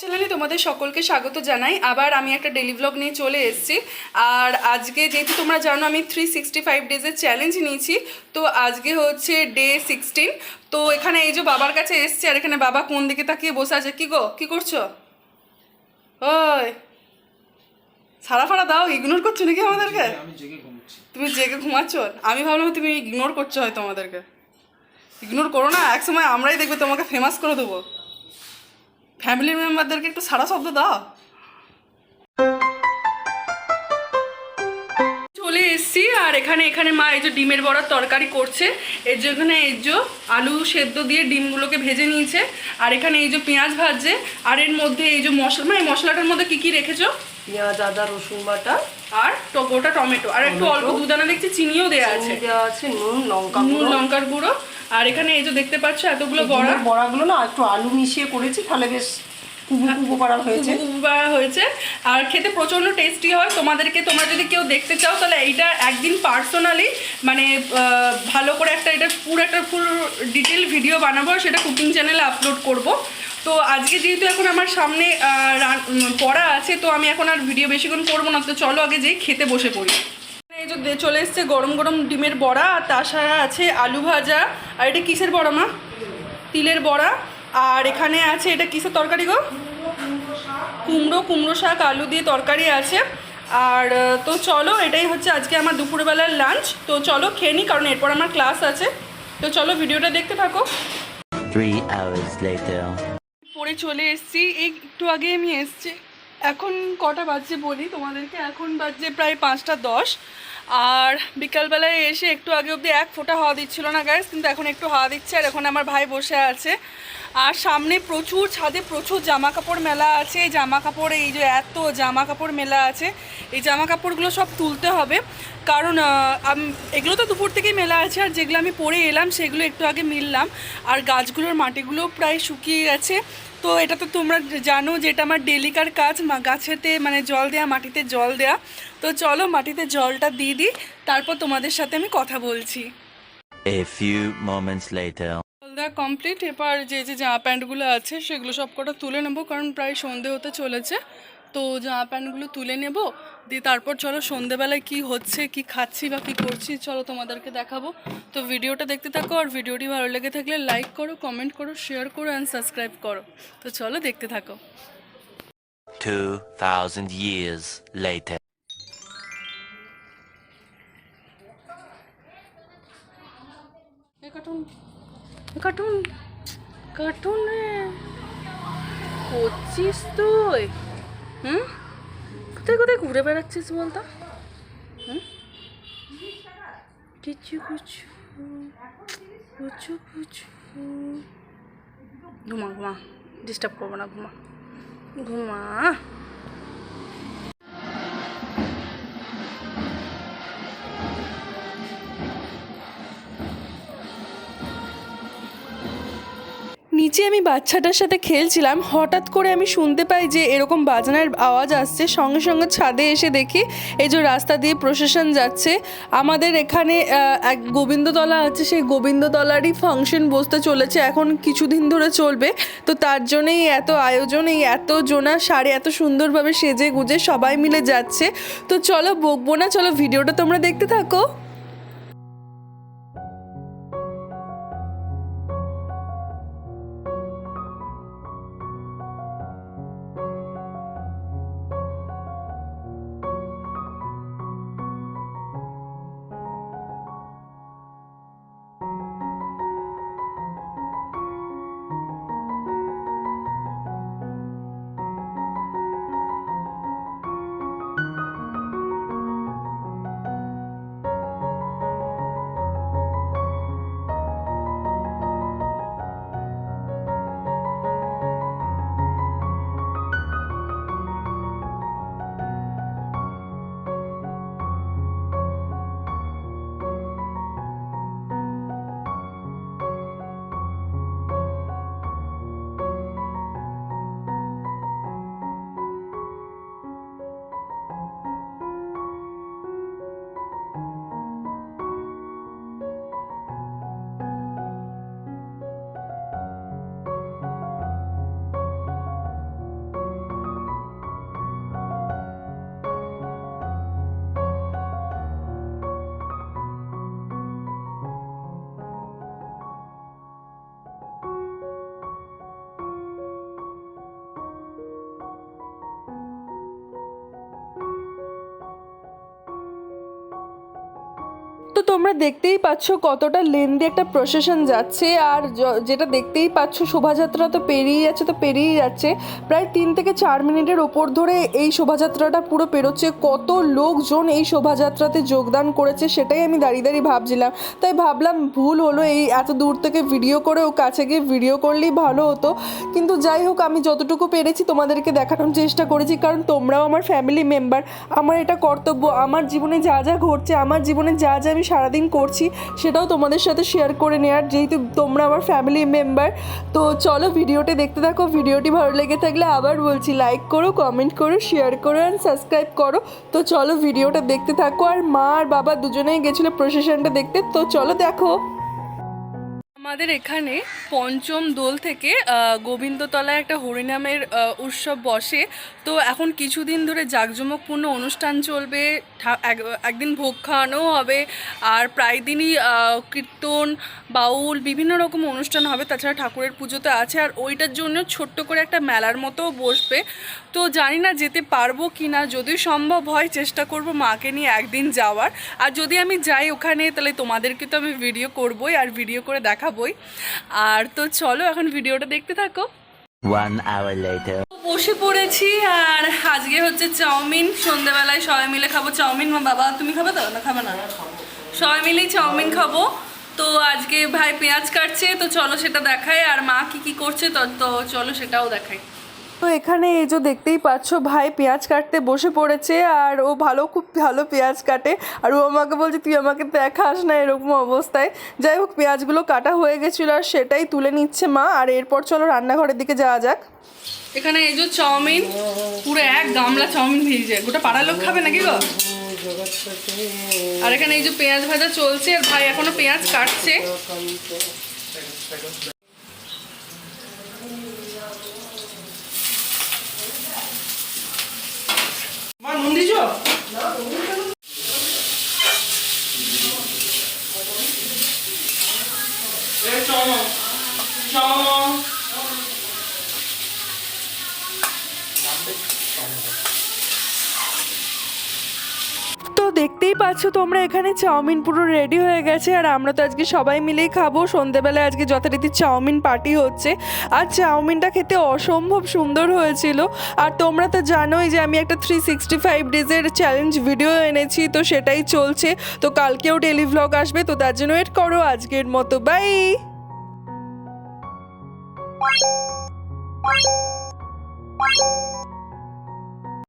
চ্যানেলে তোমাদের সকলকে স্বাগত জানাই। আবার আমি একটা ডেলি ব্লগ নিয়ে চলে এসেছি। আর আজকে যেহেতু তোমরা জানো আমি থ্রি সিক্সটি ফাইভ ডেজের চ্যালেঞ্জ নিয়েছি। তো আজকে হচ্ছে ডে সিক্সটিন তো এখানে এই যে বাবার কাছে এসছি আর এখানে বাবা কোন দিকে তাকিয়ে বসে আছে? কি গো? কী করছ? ওই সারা ফাড়া দাও ইগনোর করছ নাকি আমাদেরকে? তুমি জেগে ঘুমাচ্ছ? আমি ভাবলাম তুমি ইগনোর করছ হয়তো আমাদেরকে। ইগনোর করো না একসময় আমরাই দেখবে তোমাকে ফেমাস করে দেবো। ফ্যামিলি মেম্বারদেরকে একটু সারা শব্দ দাও। চলে এসছি আর এখানে এখানে মা এই যে ডিমের বড়ার তরকারি করছে। এর যে এখানে এই যে আলু সেদ্ধ দিয়ে ডিমগুলোকে ভেজে নিয়েছে আর এখানে এই যে পেঁয়াজ ভাজছে আর এর মধ্যে এই যে মশলা মানে এই মশলাটার মধ্যে কি কি রেখেছো? পেঁয়াজ আদা রসুন বাটা। আর গোটা টমেটো। আর একটু অল্প দুদানা দেখছি চিনিও দেওয়া আছে। দেওয়া আছে নুন লঙ্কা নুন লঙ্কার গুঁড়ো। আর এখানে এই যে দেখতে পাচ্ছ এতগুলো বড়া। বড়াগুলো না একটু আলু মিশিয়ে করেছি তাহলে বেশ হয়েছে। হয়েছে। আর খেতে প্রচণ্ড টেস্টি হয়। তোমাদেরকে তোমরা যদি কেউ দেখতে চাও তাহলে এইটা একদিন পার্সোনালি মানে ভালো করে একটা এটা পুরো একটা ফুল ডিটেল ভিডিও বানাবো সেটা কুকিং চ্যানেলে আপলোড করব। তো আজকে যেহেতু এখন আমার সামনে পড়া আছে তো আমি এখন আর ভিডিও বেশিক্ষণ করব না। তো চলো আগে যেই খেতে বসে পড়ি। চলে এসছে গরম গরম ডিমের বড়া আর সাথে আছে আলু ভাজা। আর এটা কিসের বড়া মা? তিলের বড়া। আর এখানে আছে এটা কিসের তরকারি গো? কুমড়ো কুমড়ো শাক আলু দিয়ে তরকারি আছে। আর তো চলো এটাই হচ্ছে আজকে আমার দুপুরবেলার লাঞ্চ তো চলো খেয়ে নিই কারণ এরপর আমার ক্লাস আছে। তো চলো ভিডিওটা দেখতে থাকো. পরে চলে এসেছি। এই একটু আগে আমি এসেছি। এখন কটা বাজছে বলি? তোমাদেরকে এখন বাজছে প্রায় পাঁচটা দশ। আর বিকালবেলায় এসে একটু আগে অবধি এক ফোঁটা হাওয়া দিচ্ছিল না গ্যাস কিন্তু এখন একটু হাওয়া দিচ্ছে আর এখন আমার ভাই বসে আছে। আর সামনে প্রচুর ছাদে প্রচুর জামা কাপড় মেলা আছে। এই জামা কাপড় এই যে এত জামা কাপড় মেলা আছে, এই জামা কাপড়গুলো সব তুলতে হবে। কারণ এগুলো তো দুপুর থেকেই মেলা আছে আর যেগুলো আমি পরে এলাম সেগুলো একটু আগে মিললাম। আর গাছগুলোর মাটিগুলো প্রায় শুকিয়ে গেছে। তো এটা তো তোমরা জানো যে এটা আমার ডেলিকার কাজ গাছেতে মানে জল দেয়া, মাটিতে জল দেয়া। তো চলো মাটিতে জলটা দিয়ে দিই তারপর তোমাদের সাথে আমি কথা বলছি। A few moments later. Complete এবার যে যে জামা প্যান্টগুলো আছে সেগুলো সব কটা তুলে নেব কারণ প্রায় সন্ধে হতে চলেছে। তো জামা প্যান্টগুলো তুলে নেব দিয়ে তারপর চলো সন্ধেবেলায় কি হচ্ছে কি খাচ্ছি বা কি করছি চলো তোমাদেরকে দেখাবো। তো ভিডিওটা দেখতে থাকো আর ভিডিওটি ভালো লেগে থাকলে লাইক করো কমেন্ট করো শেয়ার করো অ্যান্ড সাবস্ক্রাইব করো। তো চলো দেখতে থাকো। Two thousand years later. Cartoon cartoon cartoon করছিস তুই? হুম? কোথায় কোথায় ঘুরে বেড়াচ্ছিস বলতো? হুম? কিছু কিছু কুচু কুচু ঘুমা ঘুমা। ডিস্টার্ব করব না, ঘুমা। ঘুমা। নিচে আমি বাচ্চাটার সাথে খেলছিলাম, হঠাৎ করে আমি শুনতে পাই যে এরকম বাজনার আওয়াজ আসছে। সঙ্গে সঙ্গে ছাদে এসে দেখি এই যে রাস্তা দিয়ে প্রশাসন যাচ্ছে। আমাদের এখানে এক গোবিন্দতলা আছে, সেই গোবিন্দতলারই ফাংশন বসতে চলেছে, এখন কিছুদিন ধরে চলবে। তো তার জন্যই এত আয়োজন, এই এত জোনা শাড়ি এত সুন্দরভাবে সেজে গুজে সবাই মিলে যাচ্ছে। তো চলো বকবো না, চলো ভিডিওটা তোমরা দেখতে থাকো। তোমরা দেখতেই পাচ্ছ কতটা লেন্দি একটা প্রসেশন যাচ্ছে। আর যেটা দেখতেই পাচ্ছ, শোভাযাত্রা তো পেরিয়ে যাচ্ছে, তো পেরিয়ে যাচ্ছে। প্রায় তিন থেকে চার মিনিটের ওপর ধরে এই শোভাযাত্রাটা পুরো পেরোচ্ছে। কত লোকজন এই শোভাযাত্রাতে যোগদান করেছে সেটাই আমি দাঁড়িয়ে দাঁড়িয়ে ভাবছিলাম। তাই ভাবলাম ভুল হলো এই এত দূর থেকে ভিডিও করে ও কাছে গিয়ে ভিডিও করলেই ভালো হতো। কিন্তু যাই হোক, আমি যতটুকু পেরেছি তোমাদেরকে দেখানোর চেষ্টা করেছি। কারণ তোমরাও আমার ফ্যামিলি মেম্বার আমার এটা কর্তব্য। আমার জীবনে যা যা ঘটছে, আমার জীবনে যা যা আমি সারাদিন করছি, সেটাও তোমাদের সাথে শেয়ার করে নেওয়ার। যেহেতু তোমরা আমার ফ্যামিলি মেম্বার তো চলো ভিডিওটি দেখতে থাকো। ভিডিওটি ভালো লেগে থাকলে আবার বলছি লাইক করো কমেন্ট করো শেয়ার করো অ্যান্ড সাবস্ক্রাইব করো। তো চলো ভিডিওটা দেখতে থাকো। আর মা আর বাবা দুজনেই গেছিল প্রসেশনটা দেখতে। তো চলো দেখো। আমাদের এখানে পঞ্চম দোল থেকে গোবিন্দতলায় একটা হরিনামের উৎসব বসে। তো এখন কিছুদিন ধরে জাঁকজমকপূর্ণ অনুষ্ঠান চলবে একদিন ভোগ খাওয়ানোও হবে, আর প্রায় দিনই কীর্তন, বাউল, বিভিন্ন রকম অনুষ্ঠান হবে। তাছাড়া ঠাকুরের পুজো তো আছে, আর ওইটার জন্য ছোট্ট করে একটা মেলার মতোও বসবে। তো জানি না যেতে পারব কি না যদি সম্ভব হয় চেষ্টা করব মাকে নিয়ে একদিন যাওয়ার। আর যদি আমি যাই ওখানে, তাহলে তোমাদেরকে তো আমি ভিডিও করবই, আর ভিডিও করে দেখাবই আর তো চলো এখন ভিডিওটা দেখতে থাকো। One hour later. বসে পড়েছি আর আজকে হচ্ছে চাউমিন। সন্ধেবেলায় সবাই মিলে খাব চাউমিন। মা বাবা তুমি খাব তো? না খাবে না? সবাই মিলেই চাউমিন খাব। তো আজকে ভাই পেঁয়াজ কাটছে তো চলো সেটা দেখায় আর মা কি কি করছে তো তো চলো সেটাও দেখাই। তো এখানে এই যে দেখতেই পাচ্ছ, ভাই পেঁয়াজ কাটতে বসে পড়েছে আর ও ভালো, খুব ভালো পেঁয়াজ কাটে। আর ও আমাকে বলছে, তুই আমাকে দেখাস না এরকম অবস্থায়। যাই হোক, পেঁয়াজগুলো কাটা হয়ে গেছিল আর সেটাই তুলে নিচ্ছে মা। আর এরপর চলো রান্নাঘরের দিকে যাওয়া যাক। এখানে এই যে চাউমিন, পুরো এক গামলা চাউমিন ভেজে। গোটা পাড়ার লোক খাবে নাকি গো? আর এখানে এই যে পেঁয়াজ ভাজা চলছে, আর ভাই এখনও পেঁয়াজ কাটছে। দিছো? এই চলো। পাচ্ছ, তোমরা এখানে চাউমিন পুরো রেডি হয়ে গেছে আর আমরা তো আজকে সবাই মিলেই খাব। সন্ধেবেলায় আজকে যথারীতি চাউমিন পার্টি হচ্ছে। আর চাউমিনটা খেতে অসম্ভব সুন্দর হয়েছিল। আর তোমরা তো জানোই যে আমি একটা থ্রি সিক্সটি ফাইভ ডেজের চ্যালেঞ্জ ভিডিও এনেছি, তো সেটাই চলছে। তো কালকেও ডেলি ভ্লগ আসবে, তো তার জন্য ওয়েট করো আজকের মতো। বাই